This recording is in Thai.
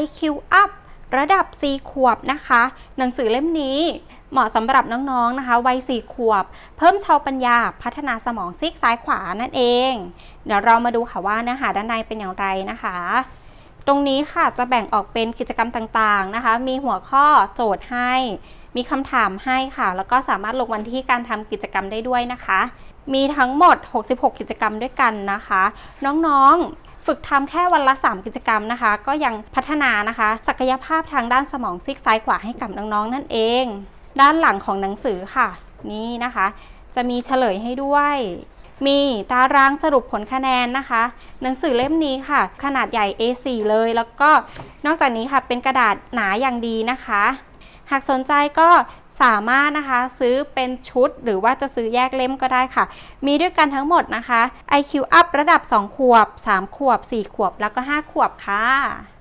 IQ Up ระดับ 4 ขวบนะคะ หนังสือเล่มนี้เหมาะสำหรับน้องๆนะคะวัย4ขวบ เพิ่มชาวปัญญาพัฒนาสมองซีกซ้ายขวานั่นเอง เดี๋ยวเรามาดูค่ะว่าเนื้อหาด้านในเป็นอย่างไรนะคะ ตรงนี้ค่ะจะแบ่งออกเป็นกิจกรรมต่างๆนะคะ มีหัวข้อโจทย์ให้ มีคำถามให้ค่ะ แล้วก็สามารถลงวันที่การทำกิจกรรมได้ด้วยนะคะ มีทั้งหมด 66 กิจกรรมด้วยกันนะคะ น้องๆ ฝึกทำแค่วันละ 3 กิจกรรมนะคะ ก็ยังพัฒนานะคะ ศักยภาพทางด้านสมองซีกซ้ายขวาให้กับน้องๆนั่นเอง ด้านหลังของหนังสือค่ะ นี่นะคะ จะมีเฉลยให้ด้วยมีตารางสรุปผลคะแนนนะคะ หนังสือเล่มนี้ค่ะ ขนาดใหญ่ A4 เลย แล้วก็นอกจากนี้ค่ะเป็นกระดาษหนาอย่างดีนะคะ หากสนใจก็ สามารถนะคะซื้อเป็นชุดหรือว่าจะซื้อแยกเล่มก็ได้ค่ะ มีด้วยกันทั้งหมดนะคะ IQ Up ระดับ 2 ขวบ 3 ขวบ 4 ขวบแล้วก็ 5 ขวบค่ะ